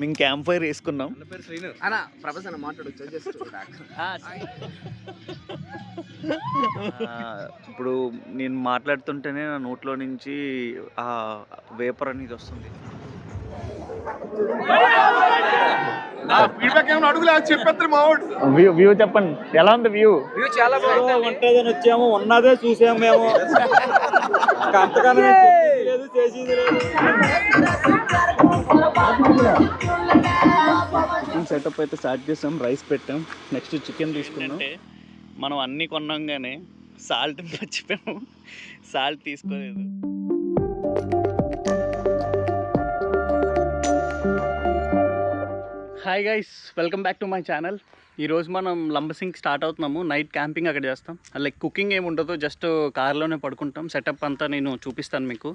మేము camp fire వేసుకున్నాం. అన్న ఇప్పుడు నేను మాట్లాడుతుంటేనే నా నోట్లో నుంచి ఆ వేపర్ అనేది వస్తుంది. ఫీడ్బ్యాక్ ఏమైనా అడుగులే చెప్పేద్దరు మావాడు. వ్యూ వ్యూ చెప్పండి. ఎలా ఉంది వ్యూ వ్యూ చాలా బాగుంది ఉంటుందని వచ్చాము ఉన్నదే చూసాము మేము. ఇంకా చేసేది లేదు చికెన్ సెటప్ అయితే స్టార్ట్ చేసాం రైస్ పెట్టాం నెక్స్ట్ చికెన్ తీసుకున్నాం అంటే మనం అన్నీ కొన్నాం కానీ సాల్ట్ మర్చిపోయాము సాల్ట్ తీసుకోలేదు. Hi guys welcome back to my channel ఈరోజు మనం లంబసింగ్ స్టార్ట్ అవుతున్నాము. నైట్ క్యాంపింగ్ అక్కడ చేస్తాం. లైక్ కుకింగ్ ఏమి ఉండదు జస్ట్ కార్లోనే పడుకుంటాం. సెటప్ అంతా నేను చూపిస్తాను మీకు.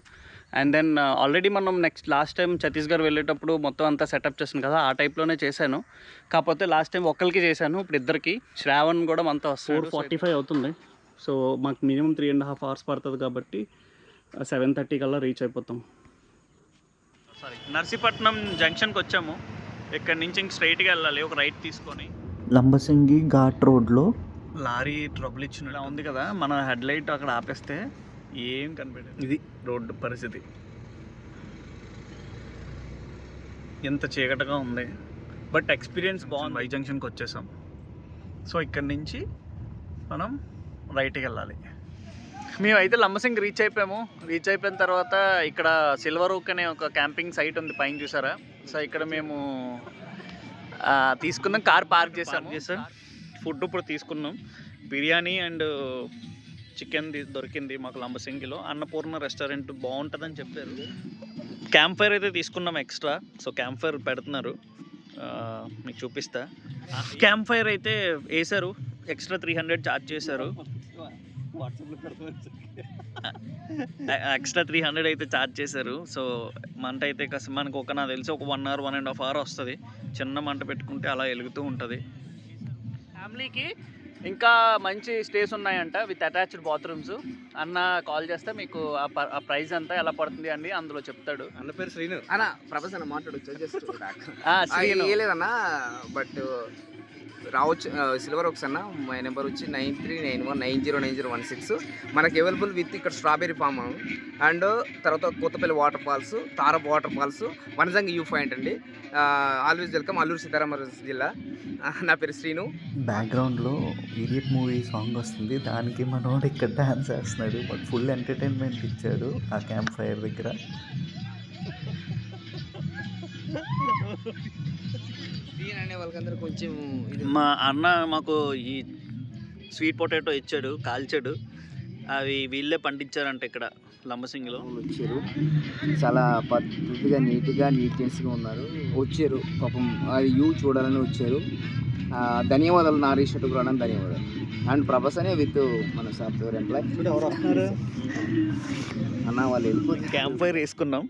అండ్ దెన్ ఆల్రెడీ మనం నెక్స్ట్ లాస్ట్ టైం ఛత్తీస్గఢ్ వెళ్ళేటప్పుడు మొత్తం అంతా సెటప్ చేసాను కదా ఆ టైప్లోనే చేశాను. కాకపోతే లాస్ట్ టైం ఒక్కరికి చేశాను ఇప్పుడు ఇద్దరికి. శ్రావణ్ కూడా మనతో వస్తాడు ఫార్టీ ఫైవ్ అవుతుంది. సో మాకు minimum three and half hours పడుతుంది కాబట్టి సెవెన్ థర్టీ కల్లా రీచ్ అయిపోతాం. సారీ నర్సీపట్నం జంక్షన్కి వచ్చాము. ఇక్కడ నుంచి ఇంక స్ట్రైట్గా వెళ్ళాలి? ఒక రైట్ తీసుకొని. లంబసింగి ఘాట్ రోడ్లో లారీ ట్రబుల్ ఇచ్చిన ఉంది కదా మన హెడ్ లైట్ అక్కడ ఆపేస్తే ఏం కనిపించదు ఇది రోడ్డు పరిస్థితి. ఎంత చీకటిగా ఉంది. బట్ ఎక్స్పీరియన్స్ బాగుంది. వై జంక్షన్కి వచ్చేసాం. సో ఇక్కడ నుంచి మనం రైట్కి వెళ్ళాలి. మేమైతే లంబసింగ్ రీచ్ అయిపోయాము. రీచ్ అయిపోయిన తర్వాత ఇక్కడ సిల్వర్ ఓక్ అనే ఒక క్యాంపింగ్ సైట్ ఉంది పైన చూసారా? సో ఇక్కడ మేము ఆ, తీసుకున్నాం. కార్ పార్క్ చేసాము చేసాం ఫుడ్ ఇప్పుడు తీసుకున్నాం. బిర్యానీ అండ్ చికెన్ దొరికింది మాకు లంబసింగిలో అన్నపూర్ణ రెస్టారెంట్ బాగుంటుందని చెప్పారు. క్యాంప్ ఫైర్ అయితే తీసుకున్నాం ఎక్స్ట్రా సో క్యాంప్ ఫైర్ పెడుతున్నారు. ఆ, మీకు చూపిస్తా. క్యాంప్ ఫైర్ అయితే వేశారు. ఎక్స్ట్రా త్రీ హండ్రెడ్ ఛార్జ్ చేశారు. ఎక్స్ట్రా త్రీ హండ్రెడ్ అయితే ఛార్జ్ చేశారు. సో మంట అయితే కాస్త మనకు ఒక నాకు తెలిసి ఒక one hour one and half hour వస్తుంది. చిన్న మంట పెట్టుకుంటే అలా వెలుగుతూ ఉంటుంది. ఫ్యామిలీకి ఇంకా మంచి స్టేస్ ఉన్నాయంట విత్ అటాచ్డ్ బాత్రూమ్స్. అన్న కాల్ చేస్తే మీకు ఆ ప- ఆ ప్రైస్ అంతా ఎలా పడుతుంది అండి? అందులో చెప్తాడు. అన్న పేరు శ్రీను. అన్న ప్రభాస్ అన్న మాట్లాడొచ్చు జస్ట్ ఆ, శ్రీను. లేదన్న బట్ రావచ్చు సిల్వర్ ఒకస్ అన్న మై నెంబర్ వచ్చి nine three nine one nine zero nine zero one six. మనకి అవైలబుల్ విత్ ఇక్కడ స్ట్రాబెరీ ఫామ్. అండ్ తర్వాత Kothapalli water falls తారప్ water falls Vanajangi view point అండి. ఆల్వేస్ వెల్కమ్ అల్లూరు సీతారామరాజు జిల్లా. నా పేరు శ్రీను. బ్యాక్గ్రౌండ్లో ఇడియట్ మూవీ సాంగ్ వస్తుంది. దానికి మనోడు ఇక్కడ డాన్స్ చేస్తున్నాడు. బట్ ఫుల్ ఎంటర్టైన్మెంట్ ఇచ్చాడు ఆ క్యాంప్ ఫైర్ దగ్గర. శ్రీన్ అనే వాళ్ళకందరూ కొంచెం ఇది మా అన్న మాకు ఈ స్వీట్ పొటాటో ఇచ్చాడు కాల్చాడు. అవి వీళ్ళే పండించారంట ఇక్కడ లంబసింగిలో. వచ్చారు. చాలా పద్ధతిగా నీట్గా నీట్నెస్గా ఉన్నారు. వచ్చారు పాపం అది యూ చూడాలని వచ్చారు. ధన్యవాదాలు నా రీషర్ట్ కూడా ధన్యవాదాలు. అండ్ ప్రభాస్ అనే విత్ మన సాఫ్ట్వేర్ ఎంప్లాయ్. అన్న వాళ్ళు వెళ్ళిపోతే క్యాంప్ ఫైర్ వేసుకున్నాం.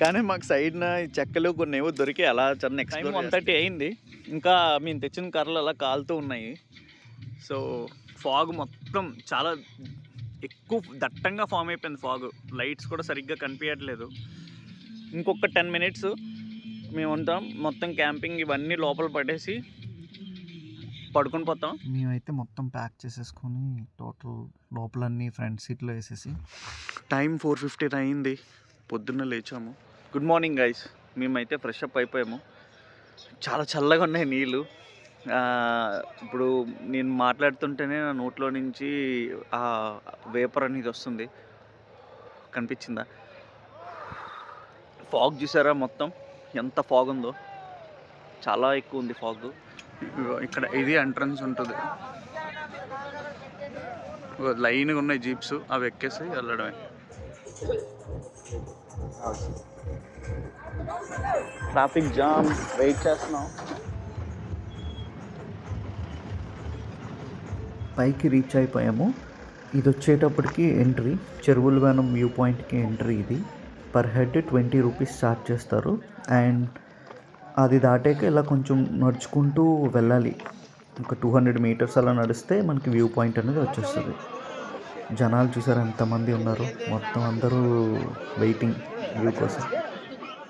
కానీ మాకు సైడ్న ఈ చెక్కలు కొన్ని ఏవో దొరికి అలా చిన్న నెక్స్ట్ వన్ థర్టీ అయింది. ఇంకా మేము తెచ్చిన కర్రలు అలా కాలుతూ ఉన్నాయి. సో ఫాగ్ మొత్తం చాలా ఎక్కువ దట్టంగా ఫామ్ అయిపోయింది ఫాగ్. లైట్స్ కూడా సరిగ్గా కనిపించట్లేదు ఇంకొక టెన్ మినిట్స్ మేము ఉంటాం. మొత్తం క్యాంపింగ్ ఇవన్నీ లోపల పడేసి పడుకొని పోతాం. మేమైతే మొత్తం ప్యాక్ చేసేసుకొని టోటల్ లోపలన్నీ ఫ్రంట్ సీట్లో వేసేసి టైం ఫోర్ ఫిఫ్టీన్ అయింది. పొద్దున్న లేచాము. గుడ్ మార్నింగ్ గైస్ మేమైతే ఫ్రెష్ అప్ అయిపోయాము. చాలా చల్లగా ఉన్నాయి నీళ్ళు ఇప్పుడు నేను మాట్లాడుతుంటేనే నా నోట్లో నుంచి ఆ వేపర్ అనేది వస్తుంది. కనిపించిందా? ఫాగ్ చూసారా మొత్తం? ఎంత ఫాగ్ ఉందో. చాలా ఎక్కువ ఉంది ఫాగ్ ఇక్కడ ఇది ఎంట్రన్స్ ఉంటుంది. లైన్గా ఉన్నాయి జీప్స్ అవి ఎక్కేసి వెళ్ళడమే. ట్రాఫిక్ జామ్ వెయిట్ చేస్తున్నాం. పైకి రీచ్ అయిపోయాము. ఇది వచ్చేటప్పటికి ఎంట్రీ చెరువులవనం వ్యూ పాయింట్కి ఎంట్రీ ఇది. Per head twenty rupees charge చేస్తారు. అండ్ అది దాటాక ఇలా కొంచెం నడుచుకుంటూ వెళ్ళాలి. ఒక టూ హండ్రెడ్ మీటర్స్ అలా నడిస్తే మనకి వ్యూ పాయింట్ అనేది వచ్చేస్తుంది. జనాలు చూసారు ఎంతమంది ఉన్నారు? మొత్తం అందరూ వెయిటింగ్ వ్యూ కోసం.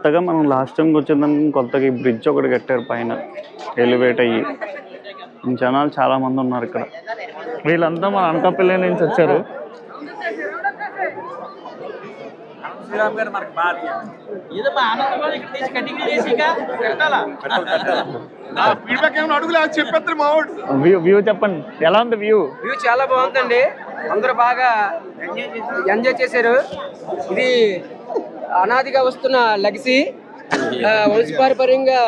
కొత్తగా మనం లాస్ట్ టైంకి వచ్చేదానికి కొత్తగా ఈ బ్రిడ్జ్ ఒకటి కట్టారు పైన. ఎలివేట్ అయ్యి. జనాలు చాలా మంది ఉన్నారు ఇక్కడ. వీళ్ళంతా మన అనకాపల్లి నుంచి వచ్చారు. శ్రీరామ్ గారు మనకు బాగా వ్యూ వ్యూ చెప్పండి. ఎలా ఉంది వ్యూ వ్యూ చాలా బాగుందండి. అందరూ బాగా ఎంజాయ్ చేశారు. ఇది అనాదిగా వస్తున్న లెగసీ వంశపారపర్యంగా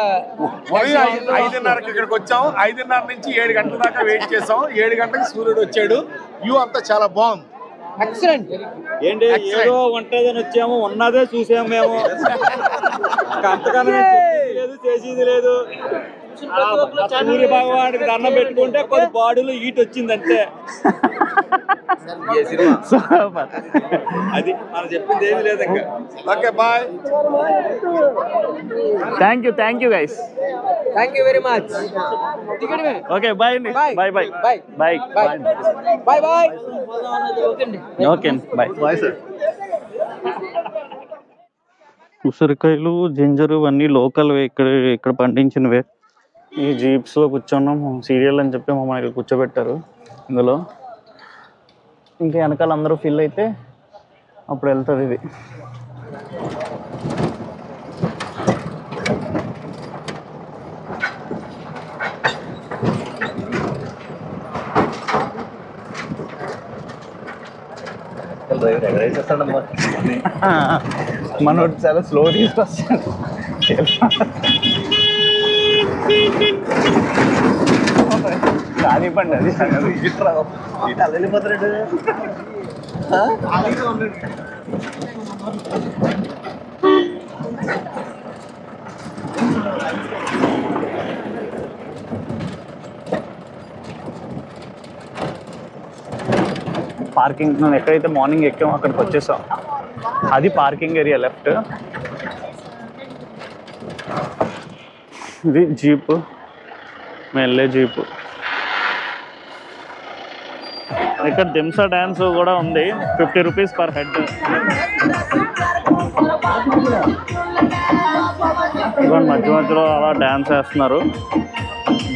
ఐదున్నరకి ఇక్కడికి వచ్చాం. ఐదున్నర నుంచి ఏడు గంటల దాకా వెయిట్ చేసాం ఏడు గంటలకు సూర్యుడు వచ్చాడు. వ్యూ అంతా చాలా బాగుంది. ఎక్సలెంట్ ఏంటి? ఏదో ఉంటదని వచ్చాము. ఉన్నదే చూసాము మేము. చెప్పేది లేదు చేసేది లేదు. సూర్య భగవానికి దండం పెట్టుకుంటే కొద్ది బాడీలో హీట్ వచ్చింది అంతే అది మనం చెప్పింది ఏమీ లేదు ఇంకా. Okay bye. Thank you thank you guys thank you very much okay bye అండి. Bye bye Bye. Bye bye bye bye okay bye bye sir ఉసిరికాయలు జింజరు ఇవన్నీ లోకల్ ఇక్కడ ఇక్కడ పండించినవే. ఈ జీప్స్లో కూర్చున్నాం. సీరియల్ అని చెప్పి మమ్మల్ని ఇక్కడ కూర్చోబెట్టారు. ఇందులో ఇంకా వెనకాల అందరూ ఫిల్ అయితే అప్పుడు వెళ్తుంది ఇది. మనోడు చాలా స్లో తీసుకొస్తాడు. కానివ్వండి అది ఇట్లా ఇట్లా వెళ్ళిపోతాడు పార్కింగ్ మనం ఎక్కడైతే మార్నింగ్ ఎక్కామో అక్కడికి వచ్చేసాం. అది పార్కింగ్ ఏరియా లెఫ్ట్. ఇది జీప్. వెళ్ళే జీప్. ఇక్కడ దింసా డ్యాన్స్ కూడా ఉంది ఫిఫ్టీ రూపీస్ పర్ హెడ్ ఇవన్నీ మధ్య మధ్యలో అలా డ్యాన్స్ వేస్తున్నారు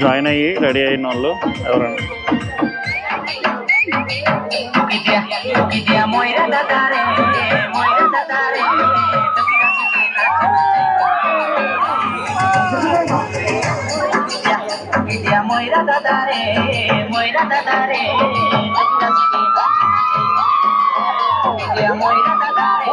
జాయిన్ అయ్యి రెడీ అయిన వాళ్ళు ఎవరైనా Moira da dare, moira ময়রা দাদা রে ময়রা দাদা রে ময়রা দাদা রে।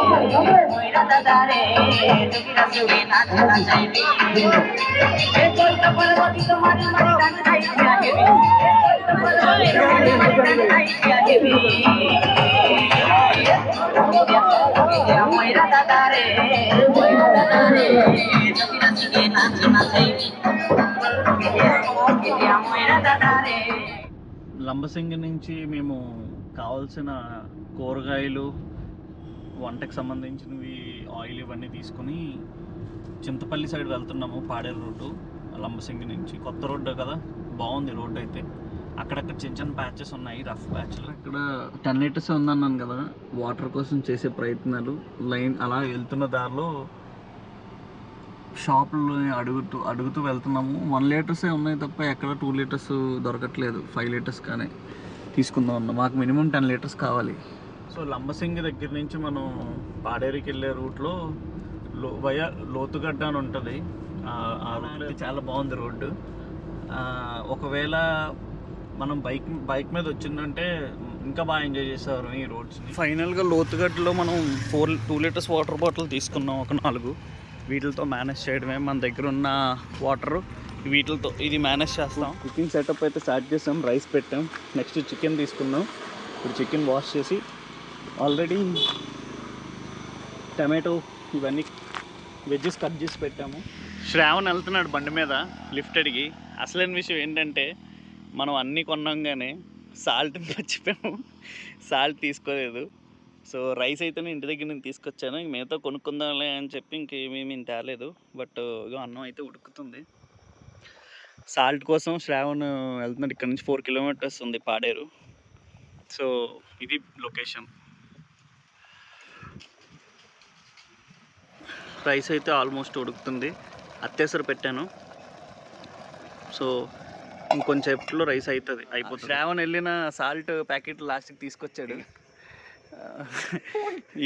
లంబసింగి నుంచి మేము కావాల్సిన కూరగాయలు వంటకు సంబంధించినవి ఆయిల్ ఇవన్నీ తీసుకుని చింతపల్లి సైడ్ వెళ్తున్నాము పాడేరు రోడ్డు లంబసింగి నుంచి. కొత్త రోడ్డు కదా బాగుంది రోడ్డు అయితే. అక్కడక్కడ చిన్న చిన్న ప్యాచెస్ ఉన్నాయి రఫ్ ప్యాచ్లు. ఇక్కడ టెన్ లీటర్స్ ఉందన్నాను కదా వాటర్ కోసం చేసే ప్రయత్నాలు. లైన్ అలా వెళ్తున్న దారిలో షాపులు అడుగుతూ అడుగుతూ వెళ్తున్నాము. వన్ లీటర్సే ఉన్నాయి తప్ప ఎక్కడ టూ లీటర్స్ దొరకట్లేదు. ఫైవ్ లీటర్స్ కానీ తీసుకుందాం అన్న. మాకు మినిమం టెన్ లీటర్స్ కావాలి. సో లంబసింగి దగ్గర నుంచి మనం పాడేరుకి వెళ్ళే రూట్లో లో వయ లోతుగడ్డ అని ఉంటుంది. ఆ- ఆ రూట్లో చాలా బాగుంది రోడ్డు. ఆ, ఒకవేళ మనం బైక్ బైక్ మీద వచ్చిందంటే ఇంకా బాగా ఎంజాయ్ చేసేవారు ఈ రోడ్స్ ఫైనల్గా లోతుగడ్డలో మనం four two litres water bottle తీసుకున్నాం ఒక నాలుగు. వీటితో మేనేజ్ చేయడమే మన దగ్గర ఉన్న వాటర్. వీటితో ఇది మేనేజ్ చేస్తాం. కుకింగ్ సెటప్ అయితే స్టార్ట్ చేసాం. రైస్ పెట్టాం. నెక్స్ట్ చికెన్ తీసుకున్నాం. ఇప్పుడు చికెన్ వాష్ చేసి ఆల్రెడీ టమాటో ఇవన్నీ వెజ్జెస్ కట్ చేసి పెట్టాము. శ్రావణ్ వెళ్తున్నాడు బండి మీద లిఫ్ట్ అడిగి. అసలైన విషయం ఏంటంటే మనం అన్నీ కొన్నాం సాల్ట్ మర్చిపోయాము. సాల్ట్ తీసుకోలేదు. సో రైస్ అయితే నేను ఇంటి దగ్గర నేను తీసుకొచ్చాను. ఇంక మిగతా కొనుక్కుందాంలే అని చెప్పి ఇంకేమీ తేలేదు. బట్ ఇగో అన్నం అయితే ఉడుకుతుంది. సాల్ట్ కోసం శ్రావణ్ వెళ్తున్నాడు. ఇక్కడ నుంచి ఫోర్ కిలోమీటర్స్ ఉంది పాడేరు. సో ఇది లొకేషన్. రైస్ అయితే ఆల్మోస్ట్ ఉడుకుతుంది. అత్యవసర పెట్టాను. సో ఇంకొంచెంలో రైస్ అవుతుంది అయిపోతుంది. శ్రావణ్ వెళ్ళిన సాల్ట్ ప్యాకెట్ లాస్ట్కి తీసుకొచ్చాడు.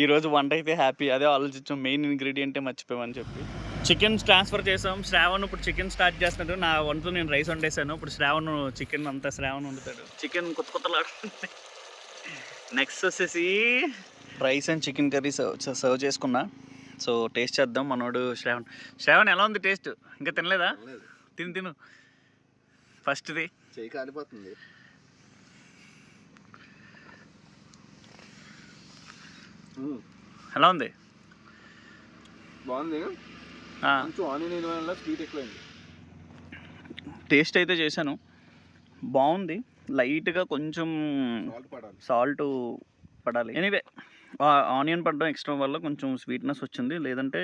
ఈరోజు వంట అయితే హ్యాపీ. అదే ఆలోచించాం మెయిన్ ఇంగ్రీడియంటే మర్చిపోయామని చెప్పి. చికెన్ ట్రాన్స్ఫర్ చేసాం. శ్రావణ్ ఇప్పుడు చికెన్ స్టార్ట్ చేస్తున్నాడు. నా వంతు నేను రైస్ వండేసాను ఇప్పుడు శ్రావణ్ చికెన్ అంతా శ్రావణ్ వండుతాడు. చికెన్ కొత్త కొత్తలాడుతుంది నెక్స్ట్ వచ్చేసి rice and chicken curry serve serve చేసుకున్నా. సో టేస్ట్ చేద్దాం. మనోడు శ్రావణ్. శ్రావణ్ ఎలా ఉంది టేస్ట్? ఇంకా తినలేదా? తిను తిను. ఫస్ట్ది. చేయి కాలిపోతుంది. ఎలా ఉంది? బాగుంది. ఆనియన్ స్వీట్ ఎక్కువైంది. టేస్ట్ అయితే చేశాను. బాగుంది. లైట్గా కొంచెం సాల్ట్ పడాలి. ఎనీవే ఆనియన్ పడ్డం ఎక్స్ట్రా వల్ల కొంచెం స్వీట్నెస్ వచ్చింది. లేదంటే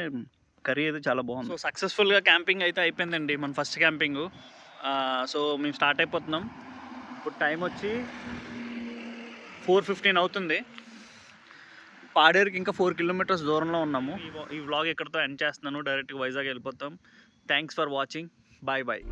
కర్రీ అయితే చాలా బాగుంది. సో సక్సెస్ఫుల్గా క్యాంపింగ్ అయితే అయిపోయిందండి మన ఫస్ట్ క్యాంపింగ్. సో మేము స్టార్ట్ అయిపోతున్నాం. ఇప్పుడు టైం వచ్చి ఫోర్ ఫిఫ్టీన్ అవుతుంది. పాడేరుకి ఇంకా ఫోర్ కిలోమీటర్స్ దూరంలో ఉన్నాము. ఈ వ్లాగ్ ఇక్కడితో ఎండ్ చేస్తున్నాను. డైరెక్ట్గా వైజాగ్ వెళ్ళిపోతాం. Thanks for watching. Bye bye.